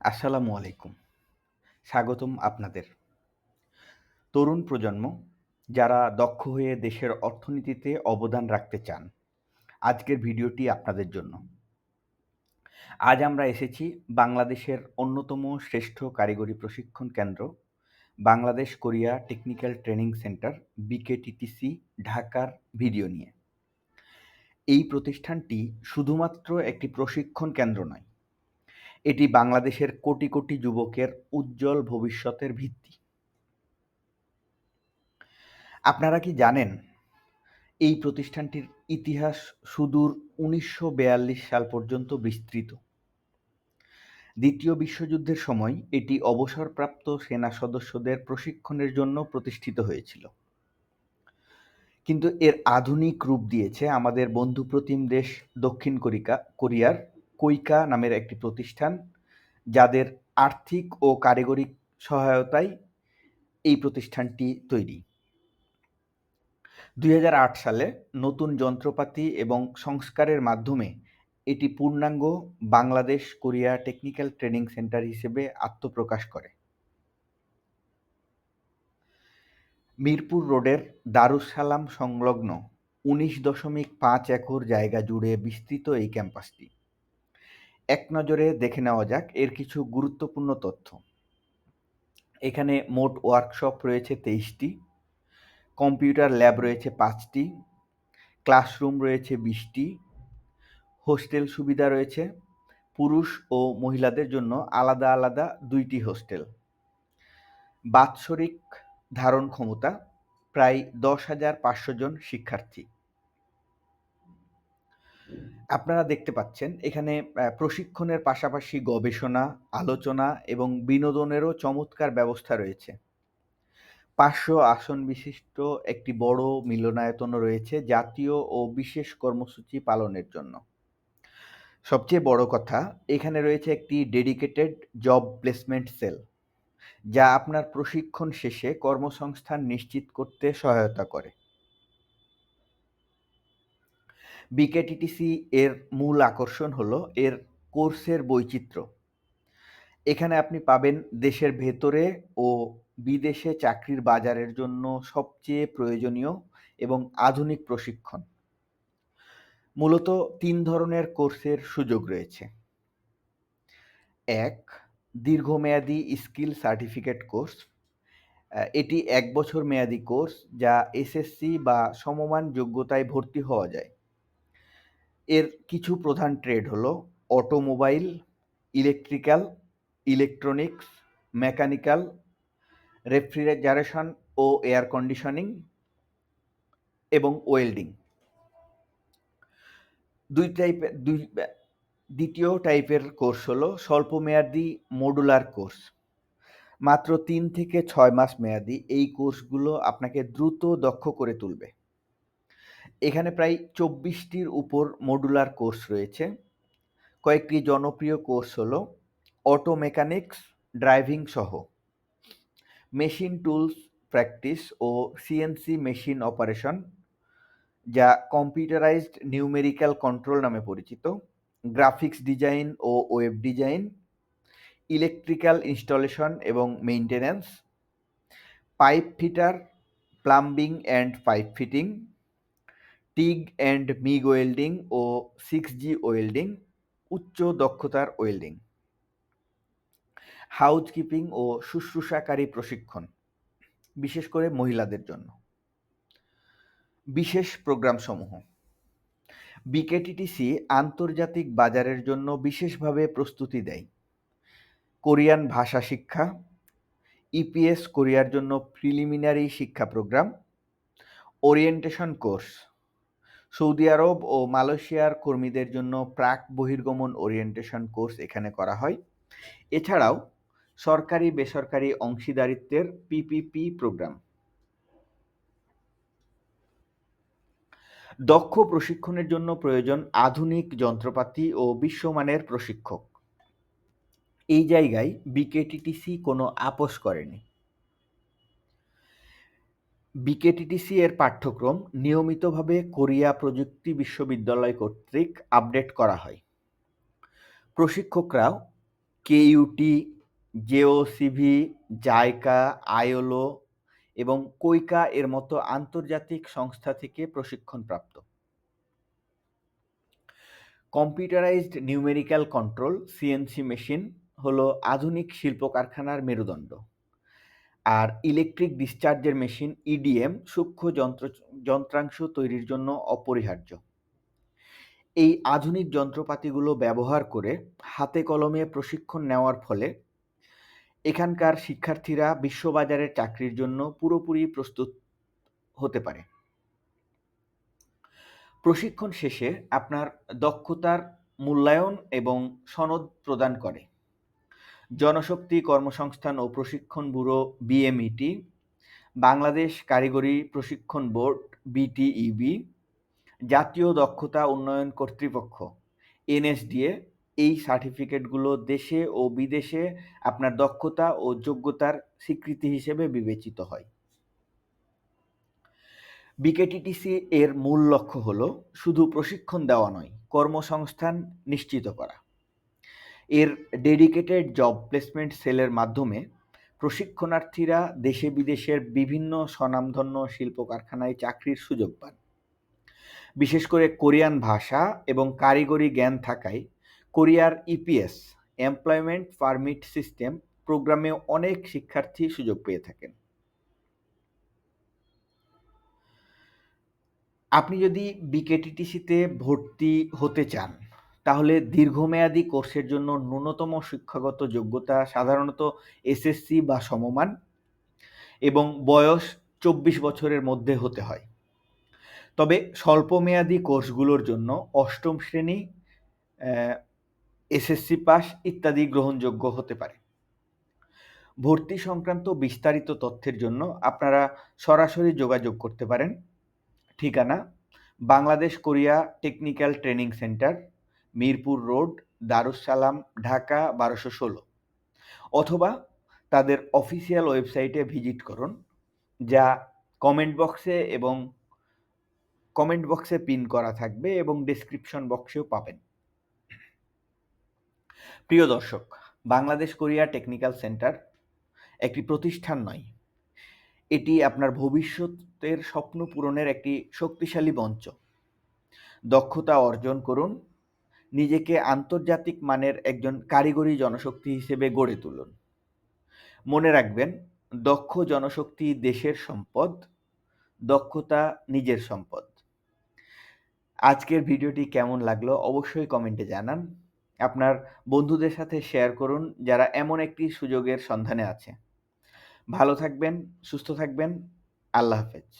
আসসালামু আলাইকুম। স্বাগতম আপনাদের। তরুণ প্রজন্ম যারা দক্ষ হয়ে দেশের অর্থনীতিতে অবদান রাখতে চান, আজকের ভিডিওটি আপনাদের জন্য। আজ আমরা এসেছি বাংলাদেশের অন্যতম শ্রেষ্ঠ কারিগরি প্রশিক্ষণ কেন্দ্র Bangladesh Korea technical training centre BKTTC ঢাকার ভিডিও নিয়ে। এই প্রতিষ্ঠানটি শুধুমাত্র একটি প্রশিক্ষণ কেন্দ্র নয়, এটি বাংলাদেশের কোটি কোটি যুবকের উজ্জ্বল ভবিষ্যতের ভিত্তি। আপনারা কি জানেন, এই প্রতিষ্ঠানটির ইতিহাস সুদূর উনিশশো সাল পর্যন্ত বিস্তৃত। দ্বিতীয় বিশ্বযুদ্ধের সময় এটি অবসরপ্রাপ্ত সেনা সদস্যদের প্রশিক্ষণের জন্য প্রতিষ্ঠিত হয়েছিল। কিন্তু এর আধুনিক রূপ দিয়েছে আমাদের বন্ধুপ্রতিম দেশ দক্ষিণ কোরিকা, কোরিয়ার কৈকা নামের একটি প্রতিষ্ঠান, যাদের আর্থিক ও কারিগরি সহায়তায় এই প্রতিষ্ঠানটি তৈরি। দুই হাজার আট সালে নতুন যন্ত্রপাতি এবং সংস্কারের মাধ্যমে এটি পূর্ণাঙ্গ Bangladesh Korea technical training centre হিসেবে আত্মপ্রকাশ করে। মিরপুর রোডের দারুস সালাম সংলগ্ন উনিশ দশমিক পাঁচ একর জায়গা জুড়ে বিস্তৃত এই ক্যাম্পাসটি। এক নজরে দেখে নেওয়া যাক এর কিছু গুরুত্বপূর্ণ তথ্য। এখানে মোট ওয়ার্কশপ রয়েছে তেইশটি, কম্পিউটার ল্যাব রয়েছে পাঁচটি, ক্লাসরুম রয়েছে বিশটি, হোস্টেল সুবিধা রয়েছে, পুরুষ ও মহিলাদের জন্য আলাদা আলাদা দুইটি হোস্টেল। বাৎসরিক ধারণ ক্ষমতা প্রায় দশ হাজার পাঁচশো জন শিক্ষার্থী। আপনারা দেখতে পাচ্ছেন এখানে প্রশিক্ষণের পাশাপাশি গবেষণা, আলোচনা এবং বিনোদনেরও চমৎকার ব্যবস্থা রয়েছে। পাঁচশো আসন বিশিষ্ট একটি বড় মিলনায়তনও রয়েছে জাতীয় ও বিশেষ কর্মসূচি পালনের জন্য। সবচেয়ে বড় কথা এখানে রয়েছে একটি ডেডিকেটেড জব প্লেসমেন্ট সেল, যা আপনার প্রশিক্ষণ শেষে কর্মসংস্থান নিশ্চিত করতে সহায়তা করে। বিকেটিটিসি এর মূল আকর্ষণ হলো এর কোর্সের বৈচিত্র্য। এখানে আপনি পাবেন দেশের ভেতরে ও বিদেশে চাকরির বাজারের জন্য সবচেয়ে প্রয়োজনীয় এবং আধুনিক প্রশিক্ষণ। মূলত তিন ধরনের কোর্সের সুযোগ রয়েছে। এক, দীর্ঘমেয়াদী স্কিল সার্টিফিকেট কোর্স। এটি এক বছর মেয়াদী কোর্স যা এসএসসি বা সমমান যোগ্যতায় ভর্তি হওয়া যায়। এর কিছু প্রধান ট্রেড হলো automobile, electrical, electronics, mechanical, refrigeration ও এয়ার কন্ডিশনিং এবং ওয়েল্ডিং। দুই টাইপের দুই দ্বিতীয় টাইপের কোর্স হলো স্বল্পমেয়াদী মডুলার কোর্স। মাত্র তিন থেকে ছয় মাস মেয়াদি এই কোর্সগুলো আপনাকে দ্রুত দক্ষ করে তুলবে। এখানে প্রায় চব্বিশটির উপর মডুলার কোর্স রয়েছে। কয়েকটি জনপ্রিয় কোর্স হলো অটো মেকানিক্স, ড্রাইভিং সহ, মেশিন টুলস প্র্যাকটিস ও সিএনসি মেশিন অপারেশন, যা কম্পিউটারাইজড নিউমেরিক্যাল কন্ট্রোল নামে পরিচিত, গ্রাফিক্স ডিজাইন ও ওয়েব ডিজাইন, ইলেকট্রিক্যাল ইনস্টলেশন এবং maintenance, pipe fitter, plumbing and pipe fitting, TIG and MIG welding O six G welding, উচ্চ দক্ষতার welding. হাউজকিপিং ও শুশ্রূষাকারী প্রশিক্ষণ, বিশেষ করে মহিলাদের জন্য। বিশেষ প্রোগ্রামসমূহ বিকেটিটিসি আন্তর্জাতিক বাজারের জন্য বিশেষভাবে প্রস্তুতি দেয়। কোরিয়ান ভাষা শিক্ষা, ইপিএস কোরিয়ার জন্য প্রিলিমিনারি শিক্ষা programme, orientation course, Saudi Arabia ও মালয়েশিয়ার কর্মীদের জন্য প্রাক বহির্গমন ওরিয়েন্টেশন কোর্স এখানে করা হয়। এছাড়াও সরকারি, বেসরকারি অংশীদারিত্বের পিপিপি প্রোগ্রাম। দক্ষ প্রশিক্ষণের জন্য প্রয়োজন আধুনিক যন্ত্রপাতি ও বিশ্বমানের প্রশিক্ষক। এই জায়গায় বিকেটিটিসি কোনো আপোস করেনি। বিকেটিটিসি এর পাঠ্যক্রম নিয়মিতভাবে কোরিয়া প্রযুক্তি বিশ্ববিদ্যালয় কর্তৃক আপডেট করা হয়। প্রশিক্ষকরাও কেইউটি, জেওসিভি, জাইকা, আইএলও এবং কৈকা এর মতো আন্তর্জাতিক সংস্থা থেকে প্রশিক্ষণপ্রাপ্ত। Computerised numerical control CNC machine হলো আধুনিক শিল্প কারখানার মেরুদণ্ড। আর ইলেকট্রিক ডিসচার্জের মেশিন ইডিএম সূক্ষ্ম যন্ত্র, যন্ত্রাংশ তৈরির জন্য অপরিহার্য। এই আধুনিক যন্ত্রপাতিগুলো ব্যবহার করে হাতে কলমে প্রশিক্ষণ নেওয়ার ফলে এখানকার শিক্ষার্থীরা বিশ্ববাজারের চাকরির জন্য পুরোপুরি প্রস্তুত হতে পারে। প্রশিক্ষণ শেষে আপনার দক্ষতার মূল্যায়ন এবং সনদ প্রদান করে। জনশক্তি কর্মসংস্থান ও প্রশিক্ষণ ব্যুরো বিএমইটি, বাংলাদেশ কারিগরি প্রশিক্ষণ বোর্ড বিটিইবি, জাতীয় দক্ষতা উন্নয়ন কর্তৃপক্ষ এনএসডিএ এই সার্টিফিকেটগুলো দেশে ও বিদেশে আপনার দক্ষতা ও যোগ্যতার স্বীকৃতি হিসেবে বিবেচিত হয়। বিকেটিটিসি এর মূল লক্ষ্য হল শুধু প্রশিক্ষণ দেওয়া নয়, কর্মসংস্থান নিশ্চিত করা। এর ডেডিকেটেড জব প্লেসমেন্ট সেলের মাধ্যমে প্রশিক্ষণার্থীরা দেশে বিদেশের বিভিন্ন স্বনামধন্য শিল্প কারখানায় চাকরির সুযোগ পান। বিশেষ করে কোরিয়ান ভাষা এবং কারিগরি জ্ঞান থাকায় কোরিয়ার ইপিএস এমপ্লয়মেন্ট পারমিট সিস্টেম প্রোগ্রামে অনেক শিক্ষার্থী সুযোগ পেয়ে থাকেন আপনি যদি বিকেটিটিসিতে ভর্তি হতে চান তাহলে দীর্ঘমেয়াদী কোর্সের জন্য ন্যূনতম শিক্ষাগত যোগ্যতা সাধারণত এসএসসি বা সমমান এবং বয়স চব্বিশ বছরের মধ্যে হতে হয়। তবে স্বল্পমেয়াদী কোর্সগুলোর জন্য অষ্টম শ্রেণি এসএসসি পাস ইত্যাদি গ্রহণযোগ্য হতে পারে। ভর্তি সংক্রান্ত বিস্তারিত তথ্যের জন্য আপনারা সরাসরি যোগাযোগ করতে পারেন। ঠিকানা, Bangladesh Korea technical training centre Mirpur road Darussalam Dhaka, বারোশো ষোলো। অথবা তাদের অফিসিয়াল ওয়েবসাইটে ভিজিট করুন, যা কমেন্ট বক্সে এবং কমেন্ট বক্সে পিন করা থাকবে এবং ডিসক্রিপশন বক্সেও পাবেন। প্রিয় দর্শক, বাংলাদেশ কোরিয়া টেকনিক্যাল সেন্টার একটি প্রতিষ্ঠান নয়। এটি আপনার ভবিষ্যতের স্বপ্ন পূরণের একটি শক্তিশালী মঞ্চ। দক্ষতা অর্জন করুন নিজেকে আন্তর্জাতিক মানের একজন কারিগরি জনশক্তি হিসেবে গড়ে তুলুন। মনে রাখবেন, দক্ষ জনশক্তি দেশের সম্পদ, দক্ষতা নিজের সম্পদ। আজকের ভিডিওটি কেমন লাগল অবশ্যই কমেন্টে জানান। আপনার বন্ধুদের সাথে শেয়ার করুন যারা এমন একটি সুযোগের সন্ধানে আছে। ভালো থাকবেন, সুস্থ থাকবেন, আল্লাহ হাফেজ।